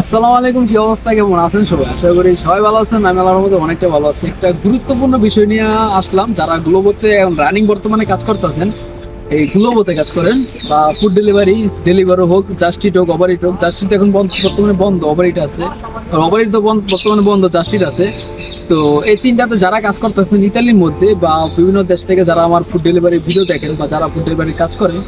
আসসালামু আলাইকুম, কি অবস্থা, কেমন আছেন সবাই? আশা করি সবাই ভালো আছেন, আমি আল্লাহর মধ্যে অনেকটা ভালো আছি। একটা গুরুত্বপূর্ণ বিষয় নিয়ে আসলাম, যারা গ্লোবোতে এখন রানিং বর্তমানে কাজ করতেছেন, এই গ্লোবোতে কাজ করেন, বা ফুড ডেলিভারি ডেলিভারি হোক জাস্টিট হোক ওভারিট হোক জাস্টিট এখন বন্ধ, বর্তমানে বন্ধ ওভারিট আছে। আর ওভারিট তো বন্ধ, বর্তমানে বন্ধ জাস্টিট আছে। তো এই তিনটাতে যারা কাজ করতেছেন ইতালির মধ্যে, বা বিভিন্ন দেশ থেকে যারা আমার ফুড ডেলিভারি ভিডিও দেখেন, বা যারা ফুড ডেলিভারি কাজ করেন,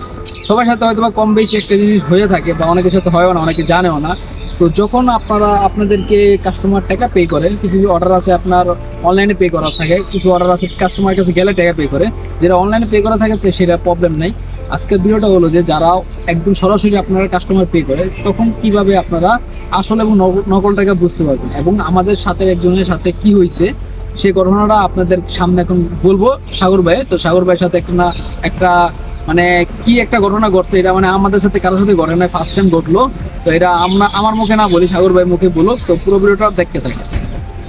সবার সাথে হয়তো বা কম বেশি একটা জিনিস হয়ে থাকে, বা অনেকের সাথে হয়ও না, অনেকে জানেও না। তো যখন আপনারা আপনাদেরকে কাস্টমার টাকা পে করে কিছু অর্ডার আছে আপনার অনলাইনে পে করা থাকে, কিছু অর্ডার আছে কাস্টমার কাছে গেলে টাকা পে করে। যেটা অনলাইনে পে করা থাকে সেটা প্রবলেম নেই। আজকের ভিডিওটা হলো যে যারা একদম সরাসরি আপনারা কাস্টমার পে করে, তখন কীভাবে আপনারা আসল এবং নক- নকল টাকা বুঝতে পারবেন এবং আমাদের সাথে একজনের সাথে কি হয়েছে সেই ঘটনাটা আপনাদের সামনে এখন বলব সাগর ভাই। তো সাগর ভাইয়ের সাথে একটা একটা মানে কি একটা ঘটনা ঘটছে, এটা মানে আমাদের সাথে কারোর সাথে ঘটে নাই ফার্স্ট টাইম ঘটলো। তো এটা আমরা, আমার মুখে না বলি, সাগর ভাই মুখে বলো তো পুরো ভিডিওটা দেখতে থাকি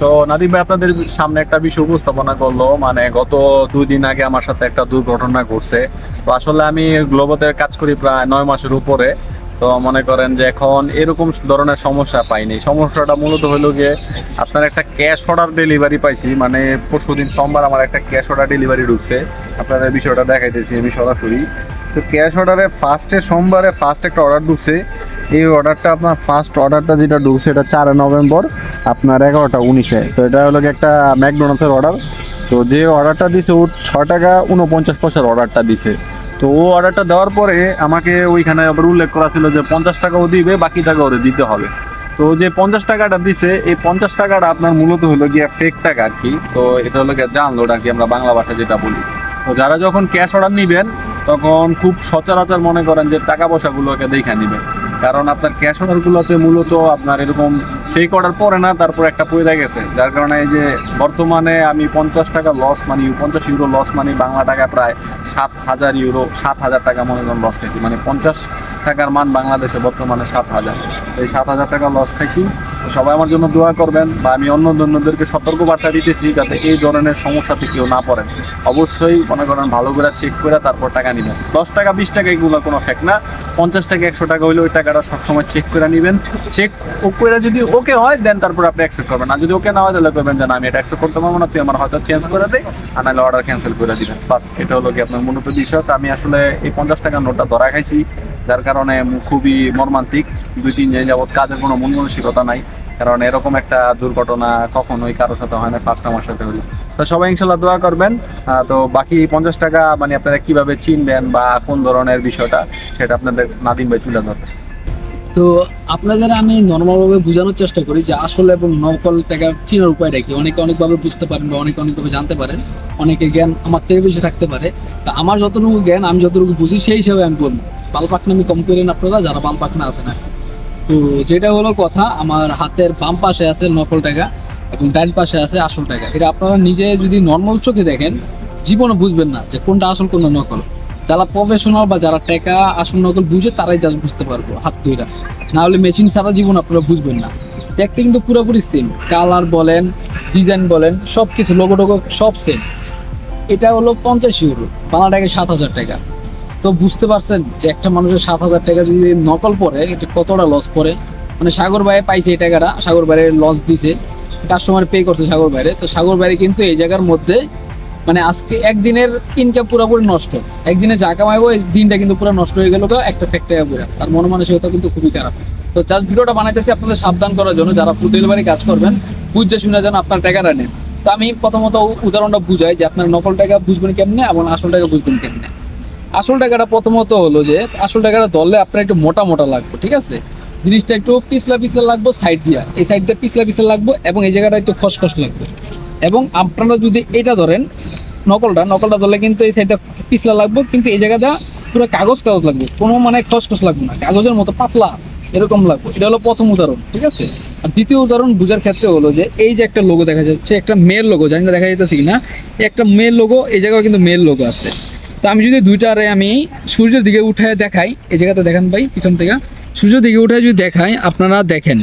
তো নাদিম ভাই, আপনাদের সামনে একটা বিষয় উপস্থাপনা করল মানে গত দুই দিন আগে আমার সাথে একটা দুর্ঘটনা ঘটছে। তো আসলে আমি গ্লোবোতে কাজ করি প্রায় নয় মাসের উপরে। তো মনে করেন যে এখন এরকম ধরনের সমস্যা পাইনি। সমস্যাটা মূলত হলো গিয়ে আপনার একটা ক্যাশ অর্ডার ডেলিভারি পাইছি মানে পরশুদিন সোমবার আমার একটা ক্যাশ অর্ডার ডেলিভারি ঢুকছে। আপনাদের বিষয়টা দেখাইতেছি আমি সরাসরি। তো ক্যাশ অর্ডারে ফার্স্টে সোমবারে ফার্স্ট একটা অর্ডার ঢুকছে। এই অর্ডারটা আপনার ফার্স্ট অর্ডারটা যেটা ঢুকছে এটা চার নভেম্বর, আপনার এগারোটা উনিশে। তো এটা হলো একটা ম্যাকডোনাল্ডসের অর্ডার। তো যে অর্ডারটা দিছে ও ছ টাকা উনপঞ্চাশ পয়সার অর্ডারটা দিছে। তো ও অর্ডারটা দেওয়ার পরে আমাকে ওইখানে আবার উল্লেখ করা ছিল যে পঞ্চাশ টাকা ও দিবে, বাকি টাকা ওদের দিতে হবে। তো যে পঞ্চাশ টাকাটা দিছে, এই পঞ্চাশ টাকাটা আপনার মূলত হলো গিয়ে ফেক টাকা আর কি। তো এটা হলো গিয়ে জানলো ওটা কি আমরা বাংলা ভাষা যেটা বলি। তো যারা যখন ক্যাশ অর্ডার নিবেন, তখন খুব সচরাচর মনে করেন যে টাকা পয়সাগুলোকে দেখে নেবেন। কারণ আপনার ক্যাশ অর্ডারগুলোতে মূলত আপনার এরকম ফেক অর্ডার পরে না, তারপর একটা পয়দা গেছে। যার কারণে এই যে বর্তমানে আমি পঞ্চাশ টাকা লস মানি পঞ্চাশ ইউরো লস মানি বাংলা টাকা প্রায় সাত হাজার ইউরো সাত হাজার টাকা মনে করেন লস খাইছি। মানে পঞ্চাশ টাকার মান বাংলাদেশে বর্তমানে সাত হাজার। এই সাত হাজার টাকা লস খাইছি। তো সবাই আমার জন্য দোয়া করবেন বা আমি অন্য অন্যদেরকে সতর্ক বার্তা দিতেছি যাতে এই ধরনের সমস্যাতে কেউ না পড়েন। অবশ্যই মনে করেন ভালো করে চেক করে তারপর টাকা নেবেন। দশ টাকা, বিশ টাকা এগুলো কোনো ফেক না। পঞ্চাশ টাকা, একশো টাকা হলে ওই টাকাটা সবসময় চেক করে নেবেন। চেক করে যদি ওকে হয় দেন তারপর আপনি অ্যাকসেপ্ট করবেন। আর যদি ওকে না হয়, তাহলে করবেন যে, না, আমি এটা অ্যাকসেপ্ট করতে পারব না, তুই আমার হয়তো চেঞ্জ করে দে, আর নাহলে অর্ডার ক্যান্সেল করে দিবেন। বাস, এটা হলো কি আপনার মূলত বিষয়। তো আমি আসলে এই পঞ্চাশ টাকার নোটটা ধরা খাইছি। যার কারণে খুবই মর্মান্তিক। দুই, তিন দিন যাবৎ কাজের কোনো মন মানসিকতা নাই। কারণ এরকম একটা দুর্ঘটনা কখনোই কারোর সাথে হয় না ফার্স্ট আমার সাথে হলো। তো সবাই ইনশাল্লাহ দোয়া করবেন। তো বাকি পঞ্চাশ টাকা মানে আপনারা কীভাবে চিনবেন বা কোন ধরনের বিষয়টা, সেটা আপনাদের নাদিম ভাই তুলে ধরবেন তো আপনাদের আমি নর্মালভাবে বোঝানোর চেষ্টা করি যে আসল এবং নকল টাকার চিনার উপায়টা কি? অনেকে অনেকভাবে বুঝতে পারেন বা অনেকে অনেকভাবে জানতে পারেন। অনেকে জ্ঞান আমার থেকে বেশি থাকতে পারে। তা আমার যতটুকু জ্ঞান, আমি যতটুকু বুঝি, সেই হিসাবে আমি বলব। বাল পাকনা আমি কম করেন আপনারা, যারা বাল পাকনা আছেন আর তো যেটা হলো কথা, আমার হাতের বাম পাশে আছে নকল টাকা এবং ডান পাশে আছে আসল টাকা। এটা আপনারা নিজে যদি নর্মাল চোখে দেখেন, জীবনে বুঝবেন না যে কোনটা আসল, কোনটা নকল। যারা প্রফেশনাল বা যারা টাকা, আসল, নকল বুঝে, তারাই জাস্ট বুঝতে পারব হাত দুইটা না হলে মেশিন ছাড়া জীবন আপনারা বুঝবেন না। দেখতে কিন্তু পুরোপুরি সেম কালার বলেন ডিজাইন বলেন সব কিছু লোগো টোগো সব সেম এটা হলো পঞ্চাশ ইউরো বাংলা টাকায় সাত হাজার টাকা। তো বুঝতে পারছেন যে একটা মানুষের সাত হাজার টাকা যদি নকল পড়ে, এটা কতটা লস পড়ে? মানে সাগর ভাই পাইছে এই টাকাটা, সাগর বাইরে লস দিছে কাস্টমার পে করছে সাগর বাইরে তো সাগর বাইরে কিন্তু এই জায়গার মধ্যে মানে আজকে একদিনের ইনকাম পুরোপুরি নষ্ট। একদিনে যা কামাইবো, এই দিনটা কিন্তু পুরো নষ্ট হয়ে গেল এক ফেক টাকা পুরো। তার মন মানসিকতা কিন্তু খুবই খারাপ। তো জাস্ট ভিডিওটা বানাইতেছি আপনাদের সাবধান করার জন্য, যারা ফুড ডেলিভারি কাজ করবেন, বুঝে শুনে যেন আপনার টাকাটা নেন। তো আমি প্রথমত উদাহরণটা বুঝাই যে আপনার নকল টাকা বুঝবেন কেমনে এবং আসল টাকা বুঝবেন কেমনে। আসল টাকাটা প্রথমত হলো যে, আসল টাকাটা ধরলে আপনার একটু মোটা মোটা লাগবে, ঠিক আছে? জিনিসটা একটু পিছলা পিছলা লাগবে সাইড দিয়া। এই সাইড দিয়ে পিছলা পিছলা লাগবো এবং এই জায়গাটা একটু খসখস লাগবে। এবং আপনারা যদি এটা ধরেন, নকলটা নকলটা ধরলে কিন্তু এই সাইডটা পিছলা লাগবে, কিন্তু এই জায়গাটা পুরো কাগজ কাগজ লাগবে, কোনো মানে খসখস লাগবে না। কাগজের মতো পাতলা। এরকম লাগবে। এটা হলো প্রথম উদাহরণ, ঠিক আছে? আর দ্বিতীয় উদাহরণ বোঝার ক্ষেত্রে হলো যে এই যে একটা লোগো দেখা যাচ্ছে, একটা মেয়ের লোগো জানি না দেখা যাইতেছি কি না একটা মেয়ের লোগো এই জায়গায় কিন্তু মেয়ের লোগো আছে। তো আমি যদি দুইটারে আমি সূর্যের দিকে উঠে দেখাই, এই জায়গাতে দেখেন ভাই, পিছন থেকে। সূর্যের দিকে উঠে যদি দেখাই, আপনারা দেখেন,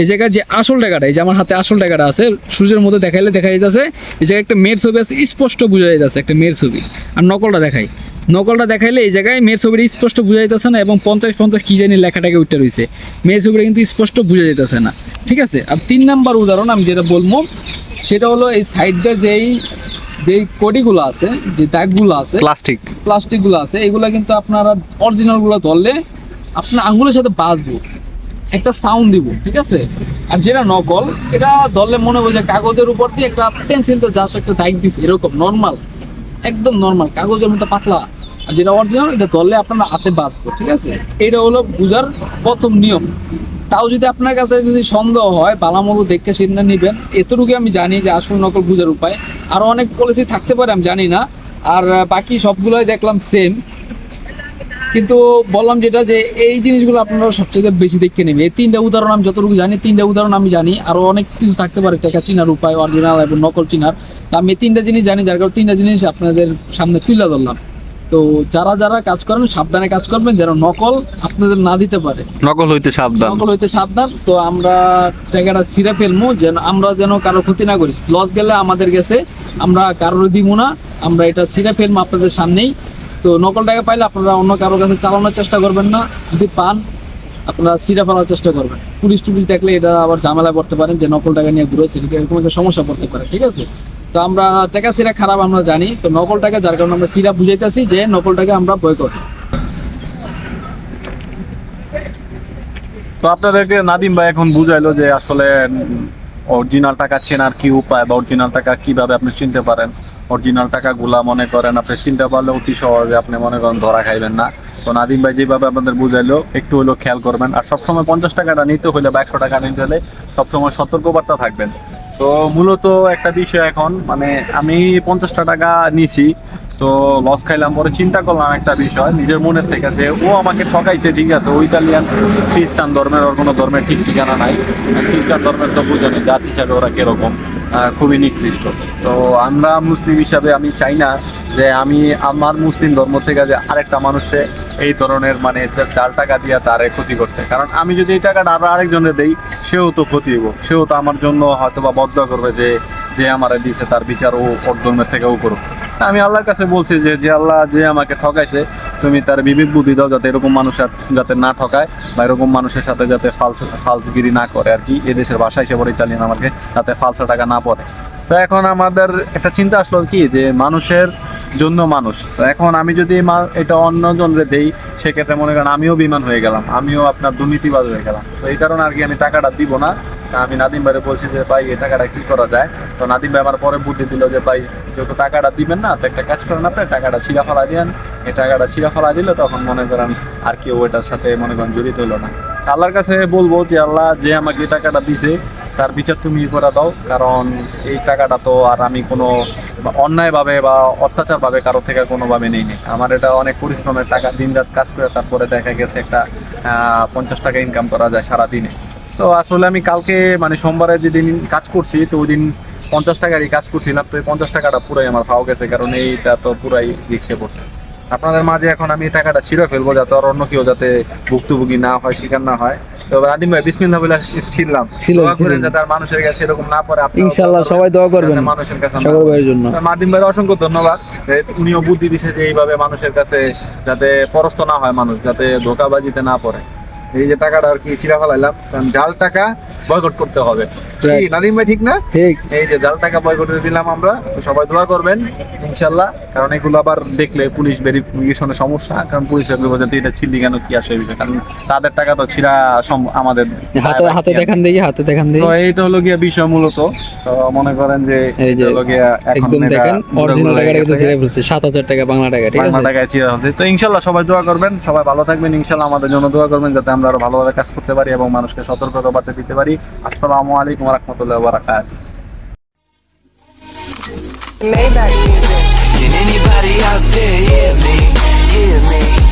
এই জায়গায় যে আসল টাকাটা, এই যে আমার হাতে আসল টাকাটা আছে, সূর্যের মধ্যে দেখাইলে দেখা যাইতেছে, এই জায়গায় একটা মেয়ের ছবি আছে, স্পষ্ট বোঝা যাইতেছে একটা মেয়ের ছবি। আর নকলটা দেখাই। নকলটা দেখাইলে এই জায়গায় মেয়ের ছবিটা স্পষ্ট বোঝা যাইতেছে না এবং পঞ্চাশ পঞ্চাশ কি জানি লেখাটাকে উঠতে রয়েছে মেয়ের ছবিটা কিন্তু স্পষ্ট বোঝা যাইতেছে না। ঠিক আছে? আর তিন নাম্বার উদাহরণ আমি যেটা বলব সেটা হলো এই সাইড দিয়ে যেই যেই কডিগুলো আছে যে দাগগুলো আছে প্লাস্টিক। প্লাস্টিকগুলো আছে এগুলো কিন্তু আপনারা অরিজিনালগুলো ধরলে আপনার আঙ্গুলের সাথে বাঁচবো। একটা সাউন্ড দিব ঠিক আছে? আর যেটা নকল এটা ধরলে মনে হবে যে কাগজের উপর দিয়ে একটা পেন্সিল তো জাস্ট একটা দাগ দিছে এরকম নর্মাল একদম নর্মাল কাগজের মতো পাতলা। আর যেটা অরিজিনাল এটা ধরলে আপনারা হাতে বাঁচবো, ঠিক আছে? এটা হলো বুঝার প্রথম নিয়ম। তাও যদি আপনার কাছে যদি সন্দেহ হয় বালামতো দেখে সেটা নিবেন। এতটুকু আমি জানি যে আসল নকল বুঝার উপায়। আরও অনেক পলিসি থাকতে পারে, আমি জানি না। আর বাকি সবগুলোই দেখলাম সেম কিন্তু বললাম যেটা যে, এই জিনিসগুলো আপনারা সবচেয়ে বেশি দেখতে নেবে এই তিনটা উদাহরণ আমি যতটুকু জানি, তিনটা উদাহরণ আমি জানি। আরও অনেক কিছু থাকতে পারে টাকা চিনার উপায় অরিজিনাল এবং নকল চিনার। তা আমি তিনটা জিনিস জানি, যার কারণে তিনটা জিনিস আপনাদের সামনে তুলে ধরলাম। তো যারা যারা কাজ করেন সাবধানে কাজ করবেন যেন নকল আপনাদের না দিতে পারে। নকল হইতে সাবধান। নকল হইতে সাবধান। তো আমরা টাকাটা ছিঁড়ে ফেলব যেন আমরা যেন কারও ক্ষতি না করি। লস গেলে আমাদের গেছে আমরা কারোর দিব না আমরা এটা ছিঁড়ে ফেলব আপনাদের সামনেই। তো নকল টাকা পাইলে আপনারা অন্য কারোর কাছে চালানোর চেষ্টা করবেন না। যদি পান আপনারা ছিঁড়ে ফেলার চেষ্টা করবেন। পুলিশ টুলিশ দেখলে এটা আবার ঝামেলা করতে পারেন যে নকল টাকা নিয়ে ঘুরে সেদিকে এরকম একটা সমস্যা পড়তে পারে ঠিক আছে? তো আমরা টাকা সিরা খারাপ আমরা জানি, তো নকল টাকা, যার কারণে আমরা সিরা বুঝাইতেছি যে নকল টাকা আমরা করি তো আপনাদেরকে নাদিম ভাই এখন বুঝাইলো যে আসলে অরিজিনাল টাকা চেনার কি উপায় বা অরিজিনাল টাকা কীভাবে আপনি চিনতে পারেন? অরিজিনাল টাকাগুলা মনে করেন আপনি চিনতে পারলে অতি সহজে আপনি মনে করেন ধরা খাইবেন না। তো নাদিম ভাই যেভাবে আপনাদের বুঝাইলো, একটু হলেও খেয়াল করবেন। আর সবসময় পঞ্চাশ টাকাটা নিতে হলে বা একশো টাকা নিতে হলে সবসময় সতর্কবার্তা থাকবেন। তো মূলত একটা বিষয় এখন মানে আমি পঞ্চাশটা টাকা নিছি। তো লস খাইলাম পরে চিন্তা করলাম একটা বিষয়, নিজের মনের থেকে যে ও আমাকে ঠকাইছে, ঠিক আছে, ও ইতালিয়ান খ্রিস্টান ধর্মের ওর কোনো ধর্মের ঠিক ঠিকানা নাই। খ্রিস্টান ধর্মের তো বুঝেনি জাত হিসাবে ওরা কীরকম খুবই নিকৃষ্ট। তো আমরা মুসলিম হিসাবে আমি চাই না যে আমি আমার মুসলিম ধর্ম থেকে যে আরেকটা মানুষকে এই ধরনের মানে চার টাকা দিয়ে তারে ক্ষতি করতে। কারণ আমি যদি এই টাকাটা আরও আরেকজনের দেই, সেও তো ক্ষতি হব সেও তো আমার জন্য হয়তো বা বদ্ধ করবে যে যে আমারে দিছে, তার বিচার ও ওর ধর্মের থেকে ও করুক। আমি আল্লাহর কাছে বলছি যে যে আল্লাহ যে আমাকে ঠকাইছে, তুমি তার বিবেক বুদ্ধি দাও যাতে এরকম মানুষ আর যাতে না ঠকায় বা এরকম মানুষের সাথে যাতে ফালস, ফালসগিরি না করে আর কি। এদেশের ভাষা হিসেবে ইতালিয়ান আমাকে যাতে ফালসা টাকা না পড়ে। তো এখন আমাদের একটা চিন্তা আসলো কি, যে মানুষের জন্য মানুষ। তো এখন আমি যদি এটা অন্য জনরে দেই, সেক্ষেত্রে মনে করেন আমিও বিমান হয়ে গেলাম, আমিও আপনার দুর্নীতিবাজ হয়ে গেলাম। তো এই কারণে আর কি আমি টাকাটা দিব না। আমি নাদিম ভাইরে বলছি যে, ভাই, এই টাকাটা কি করা যায়? তো নাদিম ভাই আমার পরে বুদ্ধি দিল যে, ভাই, যেহেতু টাকাটা দিবেন না, তো একটা কাজ করেন আপনি, টাকাটা ছিঁড়া ফেলা দিয়েন এই টাকাটা ছিঁড়া ফেলা দিলে তখন মনে করেন আর কেউ এটার সাথে মনে করেন জড়িত হলো না। আল্লাহর কাছে বলব যে, আল্লাহ যে আমাকে এই টাকাটা দিছে, তার বিচার তুমি করে দাও। কারণ এই টাকাটা তো আর আমি কোনো অন্যায়ভাবে বা অত্যাচারভাবে কারও থেকে কোনোভাবে নেই নি আমার এটা অনেক পরিশ্রমের টাকা দিন রাত কাজ করে তারপরে দেখা গেছে একটা পঞ্চাশ টাকা ইনকাম করা যায় সারা দিনে তো আসলে আমি কালকে মানে সোমবারে যেদিন কাজ করছি তো ওই দিন পঞ্চাশ টাকারই কাজ করছিলাম তো এই পঞ্চাশ টাকাটা পুরাই আমার ফাও গেছে কারণ এইটা তো পুরাই রিক্সে পড়ছে। আপনাদের মাঝে এখন আমি এই টাকাটা ছিঁড়ে ফেলব যাতে আর অন্য কেউ যাতে ভুক্তভোগী না হয় শিকার না হয়। তো আদিম ভাই বিসমিল্লাহ বলে ছিলাম যাতে আর মানুষের কাছে এরকম না পড়ে ইনশাল্লাহ সবাই দোয়া করবেন মানুষের কাছে সকল ভাইয়ের জন্য। মাদিম ভাইয়ের অসংখ্য ধন্যবাদ। উনিও বুদ্ধি দিছে যে এইভাবে মানুষের কাছে যাতে পরস্ত না হয় মানুষ যাতে ধোকাবাজিতে না পড়ে। এই যে টাকাটা আর কি ছিঁড়া ফেলাইলাম। কারণ জাল টাকা বয়কট করতে হবে। নাদিম ভাই ঠিক না? ঠিক। এই যে জাল টাকা বয়কট দিলাম আমরা। সবাই দোয়া করবেন ইনশাল্লাহ। কারণ এগুলো আবার দেখলে পুলিশ ভেরিফিকেশনের সমস্যা কারণ এটা ছিলি কেন কি আসে বিষয়? কারণ তাদের টাকা তো ছিঁড়া আমাদের হাতে হাতে দেখান দেখি হাতে দেখান দেখি তো এইটা হলো গিয়া বিষয় মূলত। তো মনে করেন যে এই যে হলো গিয়া একদম দেখেন অরিজিনাল টাকাটা কিন্তু। ছেড়ে ফেলছে সাত হাজার টাকা বাংলা টাকা ঠিক বাংলা আছে? টাকায় চিরা হচ্ছে। তো ইনশাল্লাহ সবাই দোয়া করবেন সবাই ভালো থাকবেন ইনশাল্লাহ আমাদের জন্য দোয়া করবেন যাতে আমরা আরও ভালোভাবে কাজ করতে পারি এবং মানুষকে সতর্কতা বার্তা দিতে পারি। আসসালামু আলাইকুম রহমতুল্লাহ বারাকাত Maybach music. Can anybody out there hear me? Hear me?